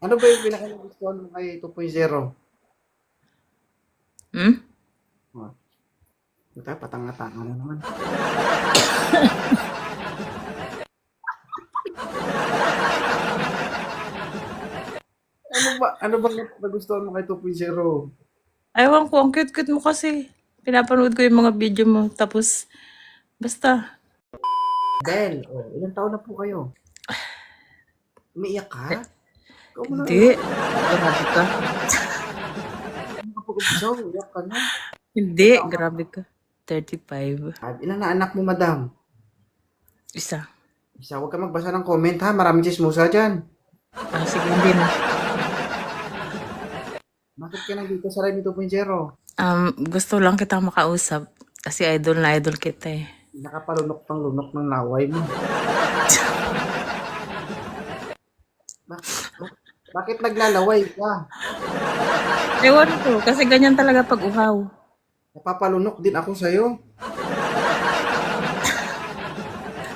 Ano ba yung pinaka-gustuhan mo kay 2.0? Hmm? Ito, patanga-tanga na naman. ano ba, ano ba nagustuhan mo kay 2.0? Ewan ko, ang cute-cute mo kasi. Pinapanood ko yung mga video mo. Tapos, basta. Del, oh, ilang taon na po kayo? Umiiyak ka? Ikaw mo na. Hindi. Grabe ka. Ka pag-umpisa? Umiiyak ka na. Hindi. Grabe ka. 35. Ah, Ilan na anak mo, madam? Isa. Isa, huwag ka magbasa ng comment ha. Maraming chismosa dyan. Ah, sige, hindi na. Bakit ka nandito sa Live 2.0? Um, gusto lang kita makausap. Kasi idol na idol kita eh. Nakapalunok ng lunok ng laway mo. bakit, bak- bakit naglalaway ka? Ewan ko, kasi ganyan talaga pag uhaw. Napapalunok din ako sa'yo.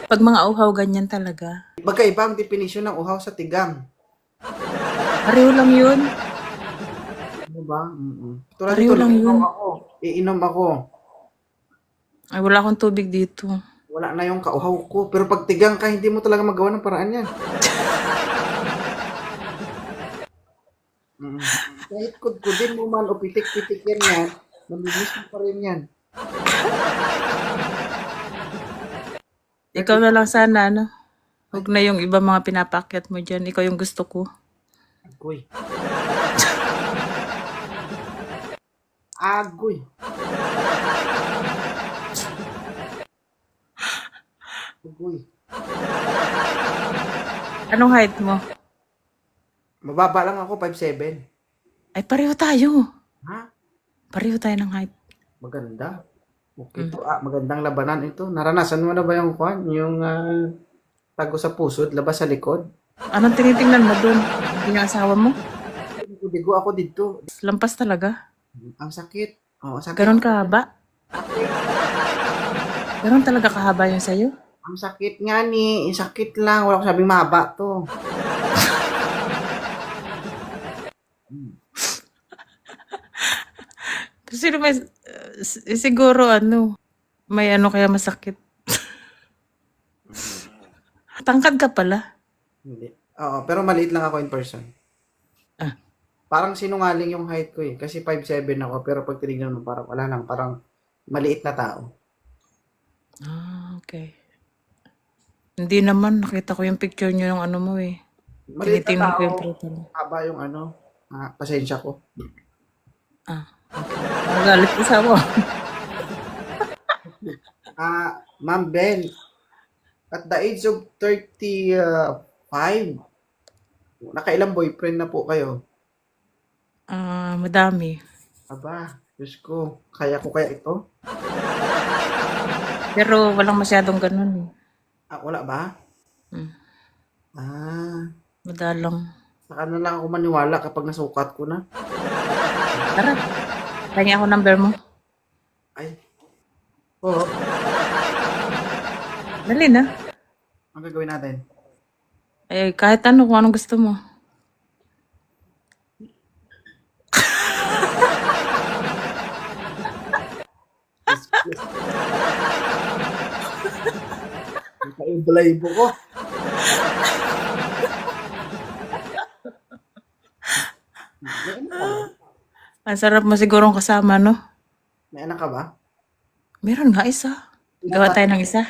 Pag mga uhaw, ganyan talaga. Magkaiba ang definisyon ng uhaw sa tigang. Pareho lang yun. Ano ba? Mm-mm. Tulad Pareho nito, lang iinom yun. ako. Iinom ako. Ay, wala akong tubig dito. Wala na yung kauhaw ko. Pero pag tigang ka, hindi mo talaga magawa ng paraan yan. Mm. Kahit kudkudin mo man o pitik-pitik yan yan, malinis mo pa rin yan. Ikaw na lang sana, ano? Huwag na yung iba mga pinapakyat mo dyan. Ikaw yung gusto ko. Agoy. Agoy. Agoy. Anong height mo? Mababa lang ako, 5'7". Ay, pareho tayo. Ha? Pareho tayo ng height. Maganda. Okay to. Ah, magandang labanan ito. Naranasan mo na ba yung kwan? Yung ah, tago sa puso at labas sa likod? Anong tinitingnan mo? Hindi yung asawa mo? Bigo ako dito. Lampas talaga. Ang sakit. Oo, ang sakit. Ganon kahaba. Ganon talaga kahaba yung sa'yo. Ang sakit nga ni. Ang sakit lang. Wala ko sabing mahaba to. Sino may, uh, s- siguro ano, may ano kaya masakit. Tangkad ka pala. Hindi. Oo, pero maliit lang ako in person. Ah. Parang sinungaling yung height ko eh. Kasi 5'7 ako. Pero pag tinignan mo, parang wala lang. Parang maliit na tao. Ah, okay. Hindi naman, nakita ko yung picture nyo ng ano mo eh. Maliit Tinitingnan na ko tao. yung profile. Haba yung ano. Ah, pasensya ko. Ah. Magalit isa mo. Ah, Ma'am Ben, at the age of 35, nakailang boyfriend na po kayo? Ah, madami. Aba, Diyos ko, kaya ko kaya ito? Pero walang masyadong ganun eh. Ah, wala ba? Hmm. Ah, Madalang. Saka na lang ako maniwala kapag nasukat ko na. Tara. Kanya ako number mo. Ay, oo, Dali na. ang gagawin natin? Eh, kahit ano, kung anong gusto mo. Naka-iblaybo ko. May anak ka ba? Ang sarap mo sigurong kasama, no? May anak ka ba? Meron nga isa. Gawa tayo ng isa.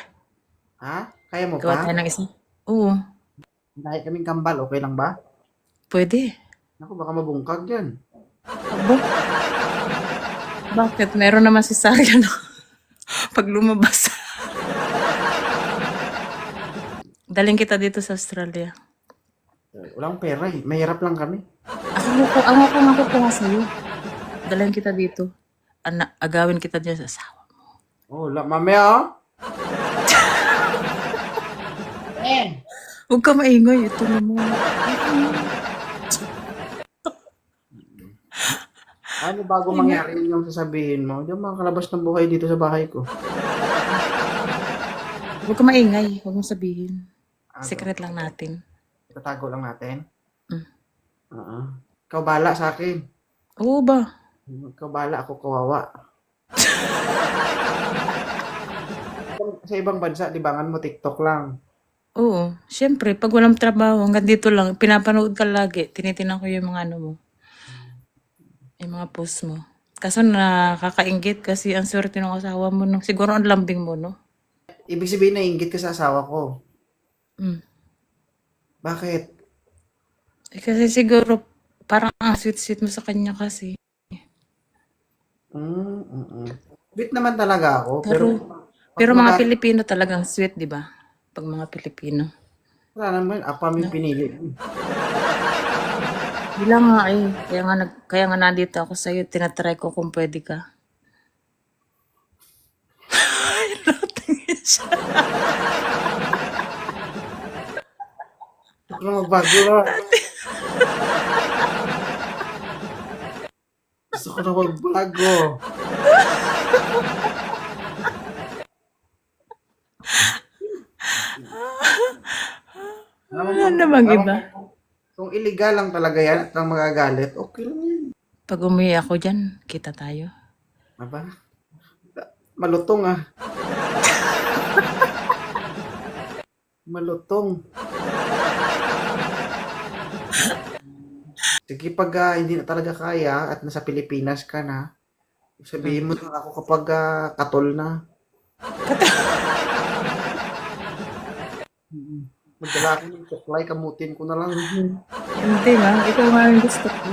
Ha? Kaya mo Gawa pa? tayo ng isa. Oo. Dahil kaming kambal, okay lang ba? Pwede. Naku, baka mabungkag yan. Abo. Bakit? Meron naman si Sarya, no? Pag lumabas. Daling kita dito sa Australia. Walang pera eh. Mahirap lang kami. Ako ko, ang ako nga kukuha sa'yo. Daling kita dito. Ana, agawin kita dyan sa asawa. Oh, la, mamaya oh. eh, Huwag ka maingay. Ito naman. ano bago mangyari yun yung sasabihin mo? Yung mga kalabas ng buhay dito sa bahay ko. Huwag ka maingay. Huwag mong sabihin. Ano? Secret lang natin. Tatago lang natin. Mm. Oo. Ikaw bala sa akin. Oo ba? Ikaw bala, ako kawawa. sa ibang bansa, libangan mo TikTok lang. Oo. Siyempre, pag walang trabaho, hanggang dito lang, pinapanood ka lagi. Tinitinan ko yung mga ano mo. Yung mga post mo. Kaso nakakaingit kasi ang swerte ng asawa mo. No? Siguro ang lambing mo, no? Ibig sabihin, nainggit ka sa asawa ko. Mm. Bakit? Eh, kasi siguro, parang ang sweet-sweet mo sa kanya kasi. Mm, mm, mm. Sweet naman talaga ako. Pero, Pero, pero mga mga- Pilipino talagang sweet, di ba? Pag mga Pilipino. Wala naman, apa yung pinili. Wala nga eh. Kaya nga, nag, kaya nga nandito ako sa'yo. Tinatry ko kung pwede ka. Natingin siya. Na magbago na. Gusto ko na magbago. Alam mo, Wala namang alam mo, iba. Kung illegal lang talaga yan at lang magagalit, okay lang yan. Pag umuwi ako dyan, kita tayo. Aba? Malutong ah. Malutong. Sige, pag ah, hindi na talaga kaya at nasa Pilipinas ka na, sabihin mo na ako kapag ah, katol na. Mm. Magdala ako ng suklay, kamutin ko na lang. Hindi nga. Ikaw nga ang gusto ko.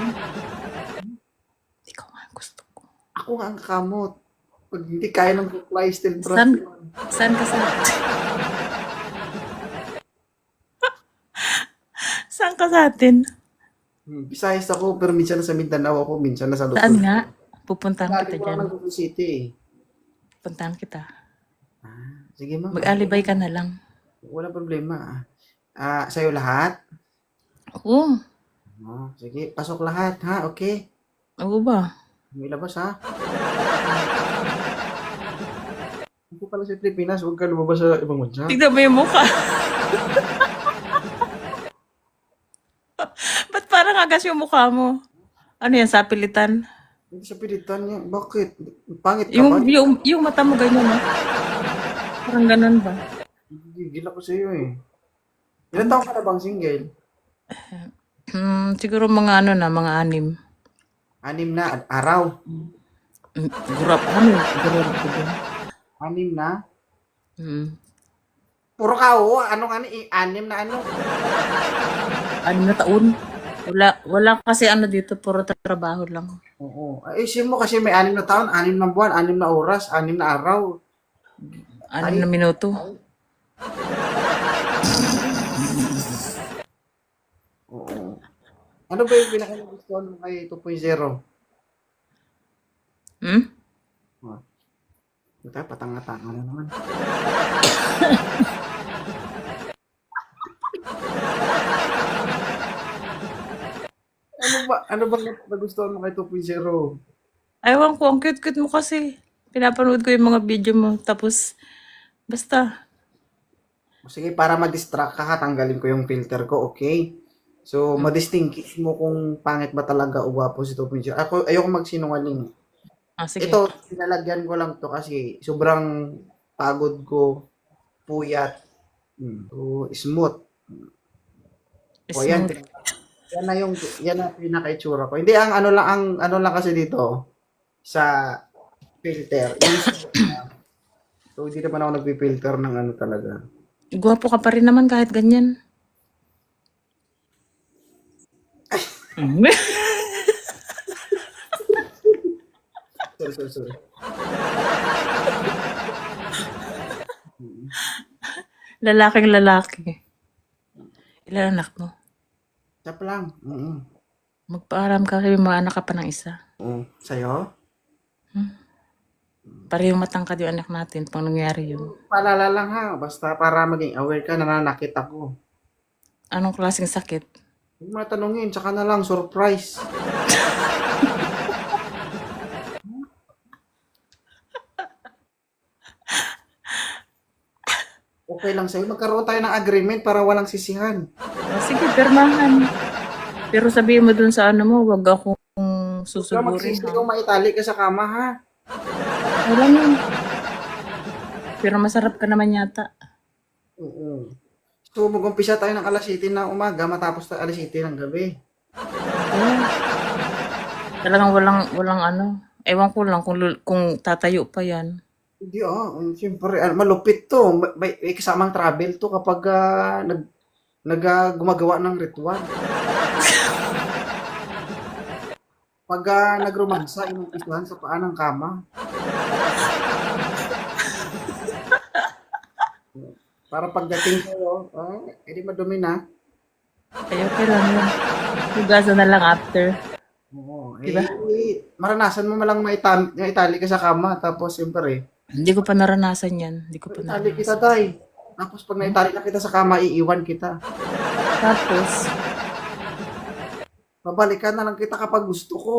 Ikaw nga ang gusto ko. Ako nga ang kamot. Pag hindi kaya ng suklay, still brush. Saan, saan ka sa... saan ka sa atin? Hmm, Visayas ako, pero minsan nasa Mindanao ako, minsan nasa Luzon. Saan nga? Pupuntahan Galing kita ko lang dyan. ng Quezon City eh. Puntahan kita. Ah, sige ma'am. Mag-alibay ka na lang. Wala problema. Ah, sa'yo lahat? Oo. Oh, sige, pasok lahat ha, okay? Oo ba? May labas ha? Ako pala sa Pilipinas, huwag ka lumabas sa ibang bansa. Tignan mo yung mukha. Agas yung mukha mo? Ano yan, sapilitan? Hindi sa pilitan niya. Bakit? Pangit ka Yung, ba? yung, yung mata mo ganyan, no? Parang ganun ba? Gigil ako sa iyo eh. Ilan taong ka na bang single? Hmm, siguro mga ano na, mga anim. Anim na araw. Hmm, Gurap, ano? Gurap. Anim na? Hmm. Puro ka oo. Ano nga ni? Anim na ano? Anim na taon. Wala, wala kasi ano dito, puro trabaho lang. Oo. Ay, isin mo kasi may anim na taon, anim na buwan, anim na oras, anim na araw. Anim na minuto. Oo. Ano ba yung pinaka-gustuhan mo kay 2.0? Hmm? Ito, patanga-tanga na naman. ano ba, ano bang nagustuhan mo kay 2.0? Ewan ko, ang cute-cute mo kasi. Pinapanood ko yung mga video mo. Tapos, basta. Sige, para ma-distract ka, ha, tanggalin ko yung filter ko, okay? So, ma-distinguish mo kung pangit ba talaga o gwapo si 2.0. Ako, ayoko magsinungaling. Ah, sige. Ito, sinalagyan ko lang to kasi sobrang pagod ko, puyat, mm, so, smooth. O yan, Smooth. Yan na yung, yan na pinaka-itsura ko. Hindi, ang ano lang, ang ano lang kasi dito, sa filter. So, hindi naman ako nagpi-filter ng ano talaga. Gwapo ka pa rin naman kahit ganyan. Sorry, sorry, sorry. Lalaking lalaki. Ilan anak mo? Chap lang. Mm Magpaaram ka kasi mga anak ka pa ng isa. Oo. Sa'yo? Parehong matangkad yung anak natin pang nangyari yun. Paalala lang ha, basta para maging aware ka, nananakit ako. Anong klaseng sakit? Huwag mo na tanungin, tsaka na lang, surprise. okay lang sa'yo. Magkaroon tayo ng agreement para walang sisihan. Sige, pirmahan. Pero sabihin mo dun sa ano mo, wag akong magsisi Ha? kung maitali ka sa kama, ha? Wala yun. Pero masarap ka naman yata. Oo. So, mag-umpisa tayo ng alas 7 ng umaga, matapos tayo alas 7 ng gabi. Oh. Talagang walang, walang ano. Ewan ko lang kung, kung tatayo pa yan. Hindi ah, siyempre, ah, malupit to. May, may, kasamang travel to kapag ah, nag, nag ah, gumagawa ng ritual. Pag ah, nagromansa, inumpisahan sa paa ng kama. Para pagdating sa'yo, ah, edi madumi na. Ayaw ko lang yun. Hugasan na lang after. Oo. Diba? Eh, maranasan mo malang maitan, maitali ka sa kama, tapos siyempre, Hindi ko pa naranasan yan. Hindi ko pa itali naranasan. kita tay. Tapos pag naitali na kita sa kama, iiwan kita. Tapos, Babalikan na lang kita kapag gusto ko.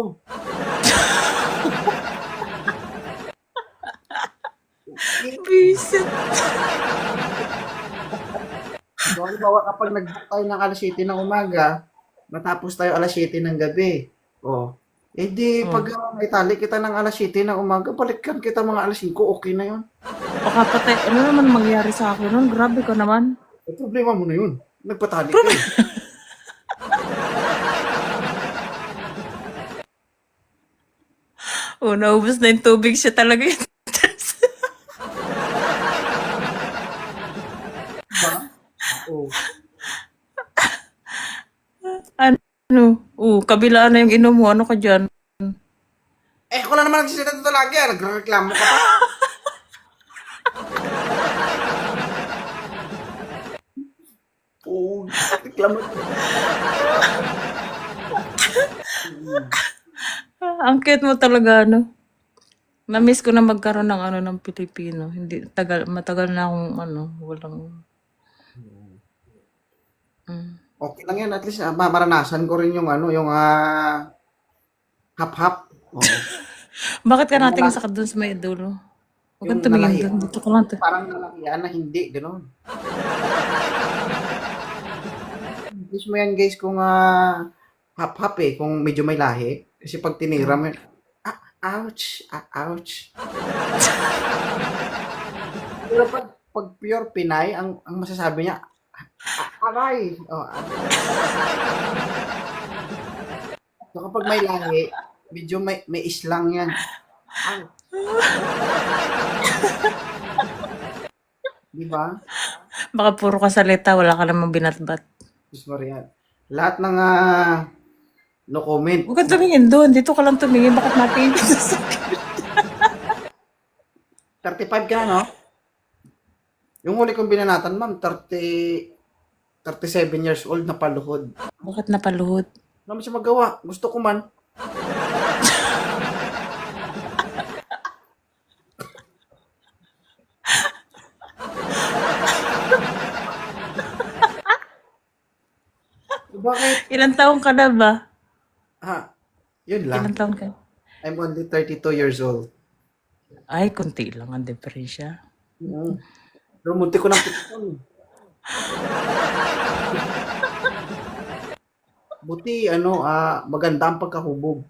bisit. So, halimbawa kapag nag-book tayo ng alas 7 ng umaga, matapos tayo alas 7 ng gabi. Oh. Eh di, pag uh, naitali kita ng alas 7 ng umaga, balikan kita mga alas 5, okay na yun. Baka patay. Ano naman mangyari sa akin nun? Grabe ka naman. Eh, problema mo na yun. Nagpatali ka eh. Oh, naubos na yung tubig siya talaga yun. Diba? Oh. Ano? Oh, kabilaan na yung inom mo. Ano ka dyan? Eh, ako lang naman nagsisilita dito lagi. ah. Nagreklamo ka pa. Oo, reklamo. Ah, Ang cute mo talaga, ano? Na-miss ko na magkaroon ng ano ng Pilipino. Hindi tagal matagal na akong ano, walang Mm. Okay lang yan. At least, ma- maranasan ko rin yung ano, yung ah, hap-hap. Oo. Bakit ka nating sa doon sa may dulo? Huwag kang tumingin doon. Dito ka lang. Parang nalakihan na hindi, gano'n. Gusto mo yan guys kung ah, hap-hap eh, kung medyo may lahi. Kasi pag tinira mo, ah, ouch, ah, ouch. Pero pag, pag pure Pinay, ang, ang masasabi niya, aray. Oh, ah. So kapag may lahi, medyo may, may islang yan. Di ba? Baka puro ka salita, wala ka namang binatbat. Diyos Maria. Lahat ng ah, no comment. Huwag kang tumingin doon. Dito ka lang tumingin. Bakit natin dito sa 35 ka na, no? Yung huli kong binanatan, ma'am, 30, 37 years old na paluhod. Bakit napaluhod? Ano siya magawa? Gusto ko man. Bakit? Ilang taong ka na ba? Ha? Yun lang. Ilang taon ka? I'm only 32 years old. Ay, konti lang ang diferensya. Mm. Pero munti ko ng piton. Buti, ano, ah, maganda ang pagkahubog.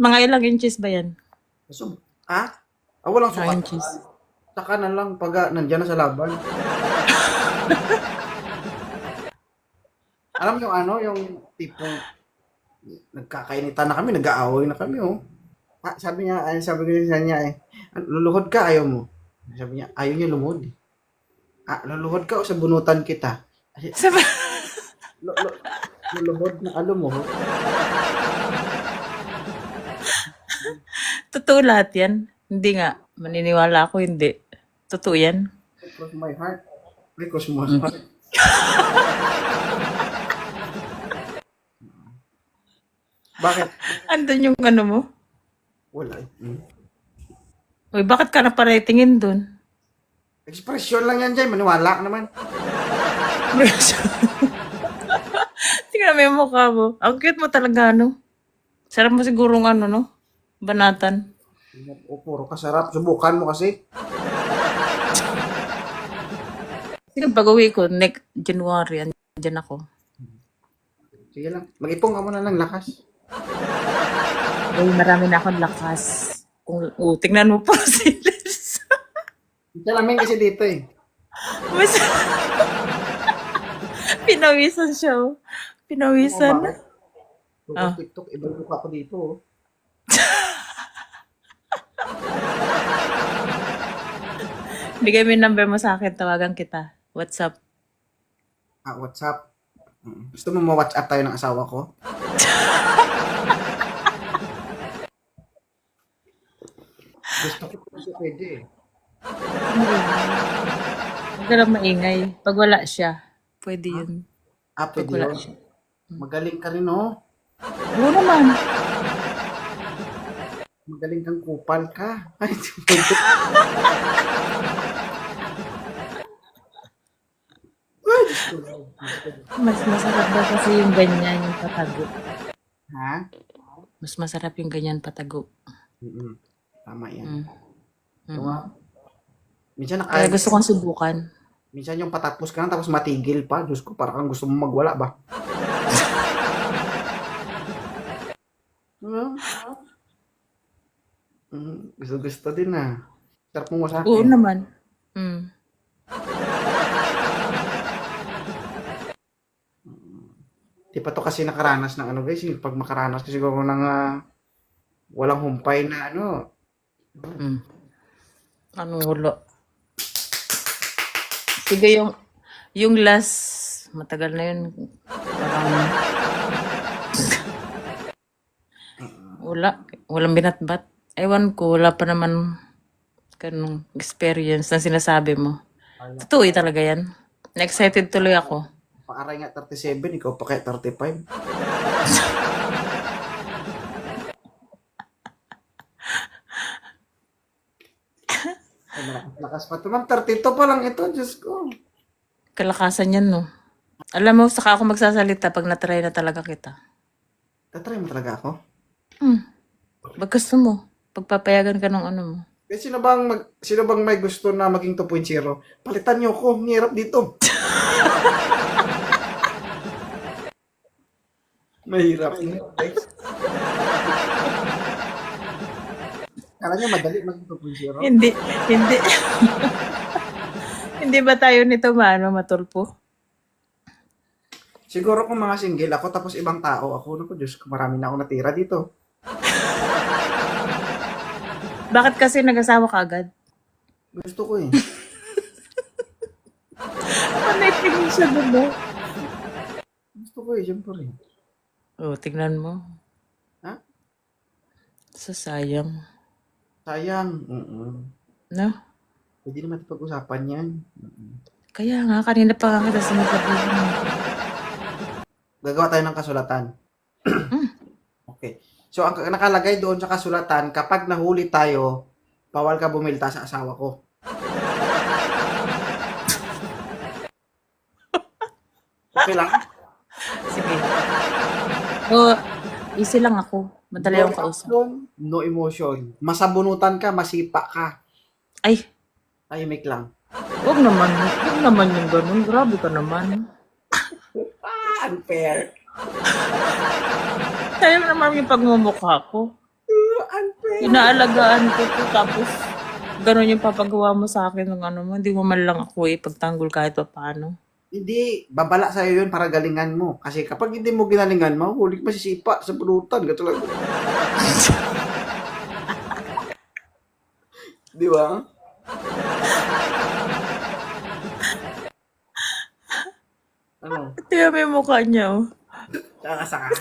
Mga ilang inches ba yan? So, ah? Ah, walang sukat. inches. Saka na lang pag ah, nandyan na sa laban. Alam mo yung ano, yung tipong nagkakainitan na kami, nag-aaway na kami, oh. Ah, sabi niya, ay, sabi ko sa niya, eh, luluhod ka, ayaw mo. Sabi niya, ayaw niya lumuhod. eh. Ah, luluhod ka o sa bunutan kita. Ay, Sabi, Lo, lo, luluhod na ano mo. totoo lahat yan? Hindi nga. Maniniwala ako, hindi. Totoo yan. Cross my heart. Cross my heart. Bakit? Andun yung ano mo? Wala. eh. Hmm. Uy, bakit ka na paretingin dun? Expression lang yan dyan. Maniwala ka naman. Tingnan mo yung mukha mo. Ang cute mo talaga, ano? Sarap mo sigurong ano, no? Banatan. O, puro kasarap. Subukan mo kasi. Sige, pag uwi ko, next January, andyan ako. Sige lang. Mag-ipong ka muna ng lakas. Ay, marami na akong lakas. Kung, oh, tingnan mo po si Liz. Salamin kasi dito eh. Mas... Pinawisan siya. oh. Pinawisan. Bakit? Kung Ah. TikTok, ibang ako dito. oh. Bigay mo yung number mo sa akin, tawagan kita. What's up? Ah, WhatsApp. Mm. Gusto mo ma-WhatsApp tayo ng asawa ko? Gusto ko kasi pwede eh. Lang maingay. Pag wala siya, pwede yun. Ah, Pag pwede wala yun. siya. Magaling ka rin oh. Oo naman. Magaling kang kupal ka. Ay, pwede. Ay, Diyos ko, Lord. Mas masarap daw kasi yung ganyan, yung patago. Ha? Mas masarap yung ganyan patago. Mm-mm. Tama yan. Mm. Nga. Minsan Kaya nakaya, gusto kong subukan. minsan yung patapos ka na tapos matigil pa. Diyos ko, parang kang gusto mo magwala ba? Ano? Mm, gusto gusto din ah. Sarap mo sa Oo akin. naman. Mm. Di pa to kasi nakaranas ng ano guys. yung Pag makaranas kasi siguro ng ah, walang humpay na ano. Mm. Ano wala? Sige yung yung last matagal na yun. Parang wala. Walang binatbat. Ewan ko, wala pa naman ganong experience na sinasabi mo. Totoo eh talaga yan. Na-excited tuloy ako. Paaray nga 37, ikaw pa kaya 35. Ay, malakas- Lakas pa ito. Ma'am, 32 pa lang ito. Diyos ko. Kalakasan yan, no? Alam mo, saka ako magsasalita pag natry na talaga kita. Tatry mo talaga ako. Hmm. Pag gusto mo, pagpapayagan ka ng ano mo. Eh, sino bang, mag, sino bang may gusto na maging 2.0? Palitan niyo ako. Ang hirap dito. Mahirap. guys. Kala niyo madali maging 2.0? Hindi, hindi. hindi ba tayo nito maano, matulpo? Siguro kung mga single ako tapos ibang tao ako, naku Diyos ko, marami na ako natira dito. Bakit kasi nag-asawa ka agad? Gusto ko eh. Panitigil siya diba? Gusto ko eh, syempre. Oh, tignan mo. Ha? Sa sayang. Sayang. Mm No? Pwede naman pag-usapan yan. Mm-mm. Kaya nga, kanina pa nga kita sinasabihin. Gagawa tayo ng kasulatan. okay. So, ang nakalagay doon sa kasulatan, kapag nahuli tayo, bawal ka bumilta sa asawa ko. Okay lang? Sige. Oh, easy lang ako. Madali akong kausap. action, no emotion. Masabunutan ka, masipa ka. Ay, Tahimik lang. wag naman. Wag naman yung ganun. Grabe ka naman. Ah, unfair. Tayo naman yung pagmumukha ko. Unfair. Inaalagaan ko to tapos ganun yung papagawa mo sa akin ng ano mo. Hindi mo man lang ako ipagtanggol kahit pa paano. Hindi, babala sa'yo yun para galingan mo. Kasi kapag hindi mo ginalingan, mahuhuli ka masisipa sa pulutan. Gato lang. Di ba? Ano? Mo yung mukha niya oh. Saka-saka.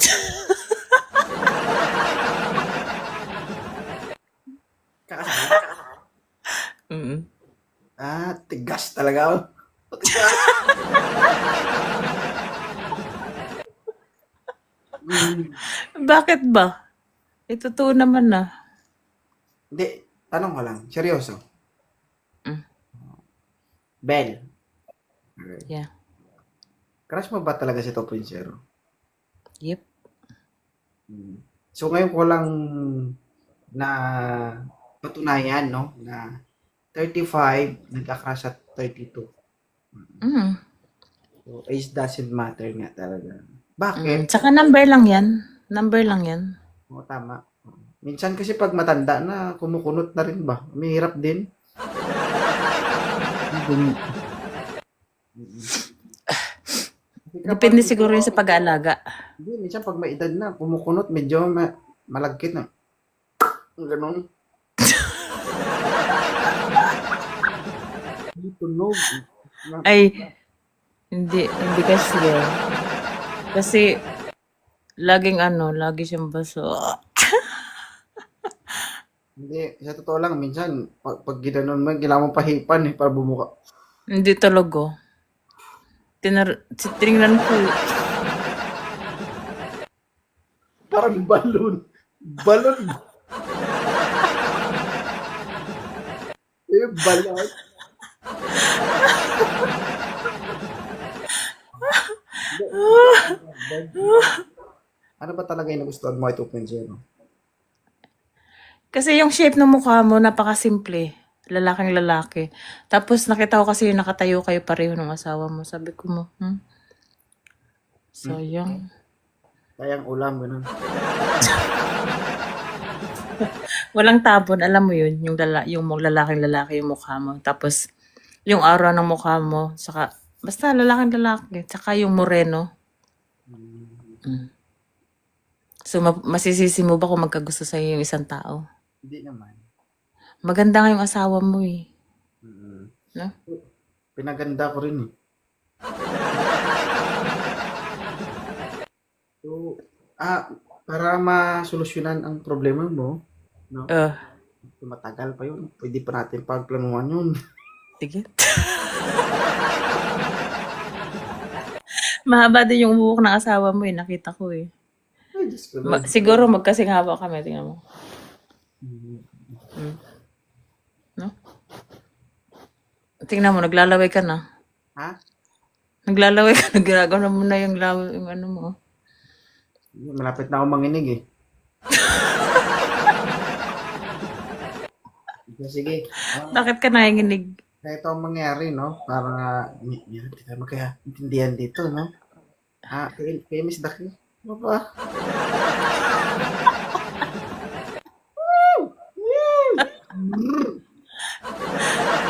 Saka-saka. Mm. Ah, tigas talaga. oh. Hmm. Bakit ba? Ito to naman na. Hindi, tanong ko lang. Seryoso. Mm. Bel, Yeah. crush mo ba talaga si 2.0? Yep. Mm. So ngayon ko lang na patunayan, no, na 35 nagka-crush at 32. Mm. So, age doesn't matter nga talaga. Mm. Bakit? Tsaka number lang yan. Number lang yan. Oo, tama. Minsan kasi pag matanda na, kumukunot na rin ba? Mahirap din. Depende siguro yun sa pag-aalaga. Hindi, minsan pag may edad na, kumukunot, medyo ma- malagkit na. Hindi tunog. Ay, hindi, hindi kasi yun. Kasi, laging ano, lagi siyang baso. Hindi, sa totoo lang, minsan, pag, pag ginanon mo, kailangan mo pahipan eh, para bumuka. Hindi talaga. Tinar tinignan ko. Parang balon. Balon. eh, balon. Ano ba talaga yung nagustuhan mo ay 2.0? Kasi yung shape ng mukha mo, napakasimple. Lalaking lalaki. Tapos nakita ko kasi yung nakatayo kayo pareho ng asawa mo. Sabi ko mo, hmm? Sayang. Kayang ulam, ganun. Walang tabon, alam mo yun, yung, lala, yung lalaking lalaki yung mukha mo. Tapos, yung aura ng mukha mo, saka, basta lalaking lalaki, saka yung moreno. Mm. So, ma- masisisi mo ba kung magkagusto sa'yo yung isang tao? Hindi naman. Maganda nga yung asawa mo eh. Mm. No? Pinaganda ko rin eh. So, ah, para masolusyonan ang problema mo, no? Uh, Matagal pa yun. Pwede pa natin pagplanuhan yun. sige. Mahaba din yung buhok ng asawa mo eh, nakita ko eh. Ay, Diyos ko. Ma- siguro magkasing haba kami, tingnan mo. Mm. No? Tingnan mo, naglalaway ka na. Ha? Naglalaway ka, nagagawa mo na yung, law, yung ano mo. Malapit na ako manginig eh. Sige. Bakit ka nanginginig? Na ito ang mangyari, no? Para, y- hindi tayo magkaintindihan dito, no? Ah, kay, kay Miss Daki. Ano ba?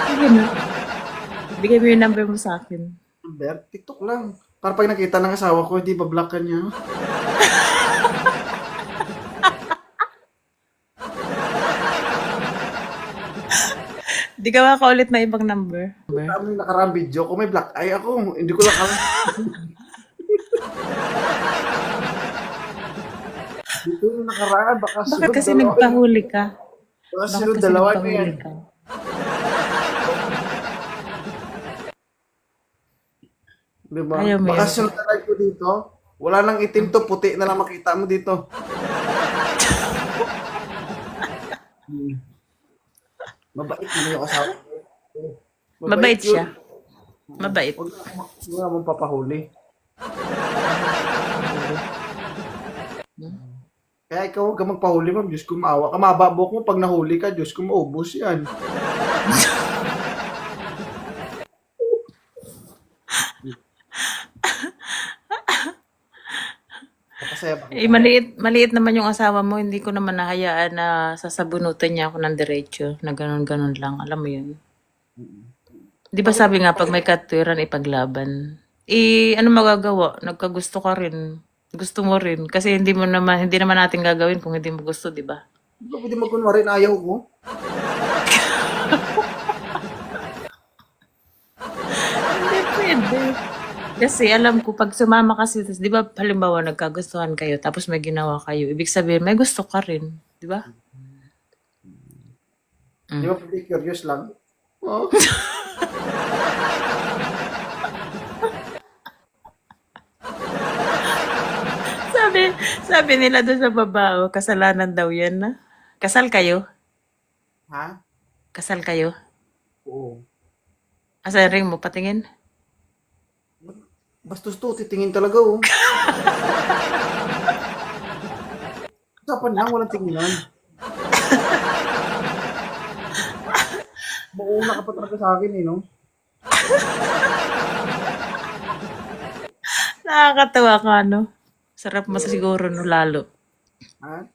Sige na. Bigay mo yung number mo sa akin. Number? TikTok lang. Para pag nakita ng asawa ko, hindi ba-block ka niya? Di ka makaulit na ibang number. Tama yung nakaraang video ko, may black eye ako. Hindi ko lang alam. Dito yung nakaraan, baka Bakit sunod kasi dalawa. nagpahuli ka? Baka Bakit sunod kasi dalawa na yan. ka? Diba? Ayaw mo Baka sunod live ko dito. Wala nang itim to, puti na lang makita mo dito. Hmm. Mabait mo yung asawa. Mabait yun. siya. Mabait. Huwag na mong papahuli. Kaya ikaw huwag ka magpahuli, ma'am. Diyos ko maawa ka. Mababok mo pag nahuli ka. Diyos ko maubos yan. Ba? Eh, maliit, maliit naman yung asawa mo. Hindi ko naman nahayaan na sasabunutan niya ako ng diretso. Na ganun-ganun lang. Alam mo yun. Di ba sabi nga, pag may katwiran, ipaglaban. Eh, ano magagawa? Nagkagusto ka rin. Gusto mo rin. Kasi hindi mo naman, hindi naman natin gagawin kung hindi mo gusto, di ba? Hindi ba pwede magkunwari na ayaw ko? Hindi pwede. Kasi alam ko, pag sumama kasi, tas, di ba, halimbawa, nagkagustuhan kayo, tapos may ginawa kayo, ibig sabihin, may gusto ka rin. Di ba? Di ba pwede curious lang? Oh. Sabi, sabi nila doon sa babao, kasalanan daw yan na. Kasal kayo? ha? Kasal kayo? Oo. Asa ring mo, patingin? Bastos to, titingin talaga oh. Usapan lang, walang tinginan. Mauna ka pa talaga sa akin eh, no? Nakakatawa ka, no? Sarap mo siguro, no, lalo. Ha?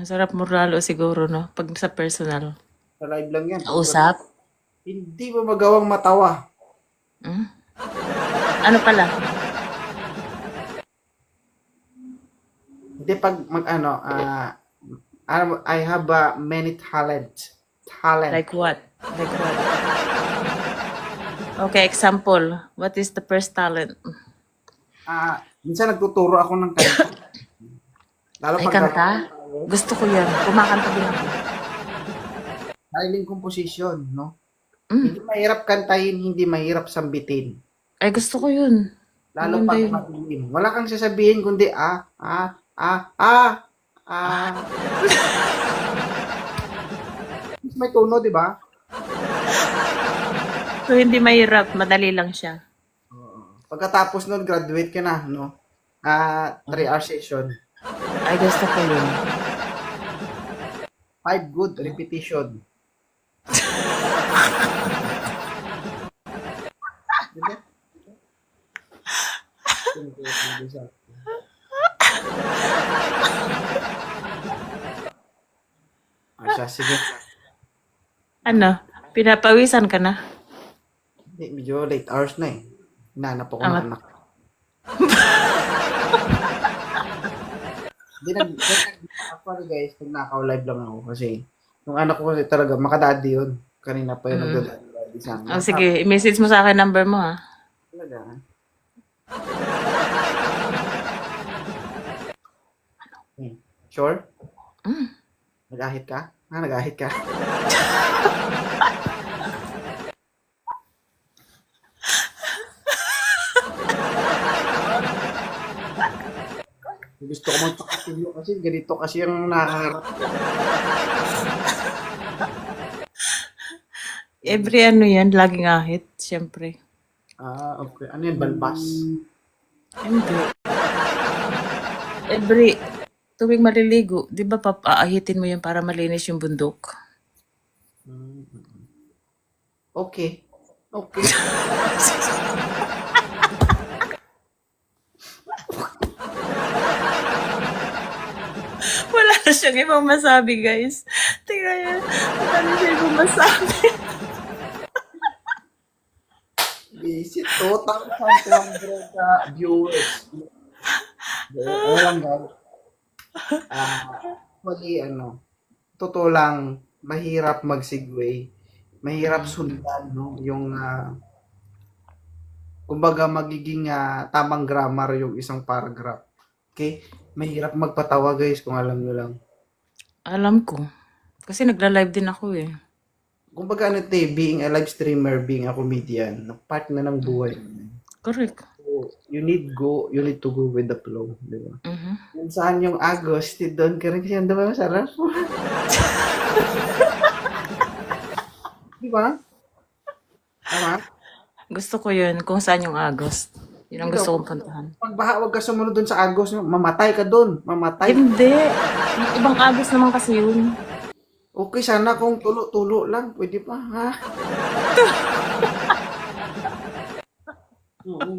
Ang sarap mo lalo siguro, no? Pag sa personal. Sa live lang yan. Usap? Hindi mo magawang matawa. Hmm? Ano pala? Hindi pag mag ano, ano, I have uh, many talent. Talent. Like what? Like what? Okay, example. What is the first talent? Ah, minsan nagtuturo ako ng kanta. Lalo Ay, pag kanta? Gusto ko yan. Kumakanta din ako. Silent composition, no? Mm. Hindi mahirap kantahin, hindi mahirap sambitin. Ay, gusto ko yun. Lalo Maganda pag yun. madilim. Wala kang sasabihin kundi ah, ah, ah, ah, ah. May tono, di ba? So, hindi mahirap. Madali lang siya. Pagkatapos nun, graduate ka na, no? Ah, 3 hour session. Ay, gusto ko yun. Five good repetition. Diba? Siya, sige. Ano? Pinapawisan ka na? Hindi, medyo late hours na eh. Hinanap ako ng Ah, anak. Hindi nag actually guys, pag naka-live lang ako kasi yung anak ko kasi talaga makadadi yun. Kanina pa yun nagdadadi sa akin. Oh, sige, i-message mo sa akin number mo, ha? Talaga. Hmm. Sure? Mm. Nag-ahit ka? Ah, nag-ahit ka? Gusto ko magpakatulyo kasi ganito kasi yung nakaharap. Every ano yan, laging ahit, syempre. Ah, okay. Ano yun? Balbas? Hindi. Every tuwing maliligo, di ba papaahitin mo yan para malinis yung bundok? Okay. Okay. Wala na siyang ibang masabi, guys. Tingnan niyo. Wala na siyang ibang masabi. Visit 2,200 ka viewers. Ano lang guys. Ah, actually, ano, totoo lang, mahirap mag-segue. Mahirap sundan, no? Yung, ah, kumbaga, magiging ah, tamang grammar yung isang paragraph. Okay? Mahirap magpatawa, guys, kung alam nyo lang. Alam ko. Kasi nagla-live din ako eh. Kumbaga, ano, te, being a live streamer, being a comedian, part na ng buhay. Correct. You need go, you need to go with the flow, di ba? Mhm. Kung saan yung Agos, doon ka rin kasi ang dami masarap. di ba? Tama? Gusto ko yun. Kung saan yung Agos. Yun ang gusto kong puntahan. Pag baha, huwag ka sumunod doon sa Agos, mamatay ka doon. Mamatay. Hindi. Ibang Agos naman kasi yun. Okay, sana kung tulo-tulo lang. Pwede pa, ha? Oo.